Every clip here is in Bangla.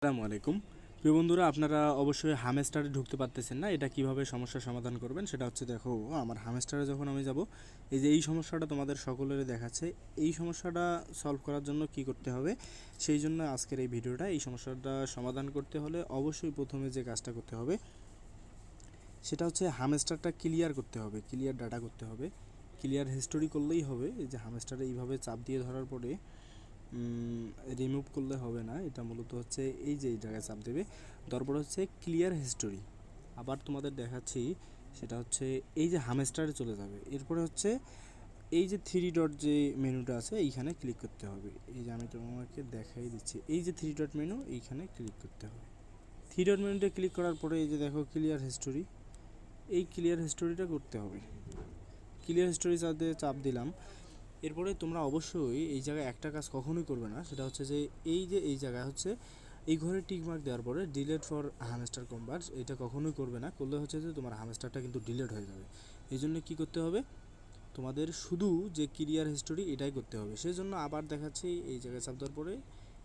আসসালামু আলাইকুম। প্রিয় বন্ধুরা, আপনারা অবশ্যই হামেস্টারে ঢুকতে পারতেছেন না। এটা কীভাবে সমস্যার সমাধান করবেন সেটা হচ্ছে দেখো, আমার হামেস্টারে যখন আমি যাব, এই যে এই সমস্যাটা তোমাদের সকলের দেখাচ্ছে, এই সমস্যাটা সলভ করার জন্য কি করতে হবে? সেই জন্য আজকের এই ভিডিওটা, এই সমস্যাটা সমাধান করতে হলে অবশ্যই প্রথমে যে কাজটা করতে হবে, সেটা হচ্ছে হামেস্টারটা ক্লিয়ার করতে হবে ক্লিয়ার ডাটা করতে হবে। ক্লিয়ার হিস্টোরি করলেই হবে, এই যে হামেস্টারে এইভাবে চাপ দিয়ে ধরার পরে রিমুভ করলে হবে না। এটা মূলত হচ্ছে এই যে এই জায়গায় চাপ দেবে। তারপর হচ্ছে ক্লিয়ার হিস্টোরি আবার তোমাদের দেখাচ্ছি, সেটা হচ্ছে এই যে হামেস্টারে চলে যাবে। এরপরে হচ্ছে এই যে থ্রি ডট যে মেনুটা আছে, এইখানে ক্লিক করতে হবে। এই যে আমি তোমাকে দেখাই দিচ্ছি, এই যে থ্রি ডট মেনু এইখানে ক্লিক করতে হবে। থ্রি ডট মেনুতে ক্লিক করার পরে এই যে দেখো ক্লিয়ার হিস্টোরি এই ক্লিয়ার হিস্টোরিটা করতে হবে। ক্লিয়ার হিস্টোরি চাপ চাপ দিলাম। এরপরে তোমরা অবশ্যই এই জায়গায় একটা কাজ কখনোই করবে না, সেটা হচ্ছে যে এই যে এই জায়গায় হচ্ছে, এই ঘরে টিক মার্ক দেওয়ার পরে ডিলেট ফর হামেস্টার কম্বার এটা কখনোই করবে না, করলে হচ্ছে যে তোমার হামেস্টারটা কিন্তু ডিলেট হয়ে যাবে। এই জন্য কী করতে হবে? তোমাদের শুধু যে ক্লিয়ার হিস্টোরি এটাই করতে হবে। সেই জন্য আবার দেখাচ্ছি এই জায়গায় চাপ দেওয়ার পরে,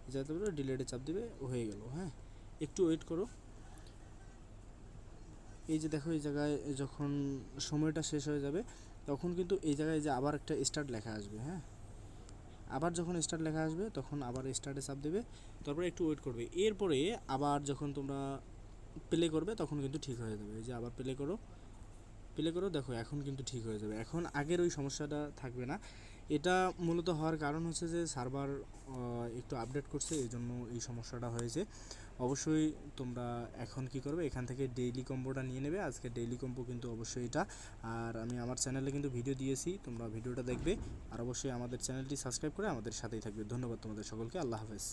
এই জায়গাতে পরে ডিলেটে চাপ দেবে, হয়ে গেল হ্যাঁ? একটু ওয়েট করো। এই যে দেখো, এই জায়গায় যখন সময়টা শেষ হয়ে যাবে, তখন কিন্তু এই জায়গায় যে আবার একটা স্টার্ট লেখা আসবে হ্যাঁ? আবার যখন স্টার্ট লেখা আসবে, তখন আবার স্টার্টে চাপ দেবে। তারপরে একটু ওয়েট করবে। এরপরে আবার যখন তোমরা প্লে করবে, তখন কিন্তু ঠিক হয়ে যাবে। এই যে আবার প্লে করো। প্লে করো, দেখো এখন কিন্তু ঠিক হয়ে যাবে। এখন আগের ওই সমস্যাটা থাকবে না। এটা মূলত হওয়ার কারণ হচ্ছে যে সার্ভার একটু আপডেট করছে এই জন্য এই সমস্যাটা হয়েছে। অবশ্যই তোমরা এখন কি করবে, এখান থেকে ডেইলি কম্বোটা নিয়ে নেবে। আজকে ডেইলি কম্বো কিন্তু অবশ্যই এটা। আর আমি আমার চ্যানেলে কিন্তু ভিডিও দিয়েছি, তোমরা ভিডিওটা দেখবে। আর অবশ্যই আমাদের চ্যানেলটি সাবস্ক্রাইব করে আমাদের সাথেই থাকবে। ধন্যবাদ তোমাদের সকলকে, আল্লাহ হাফেজ।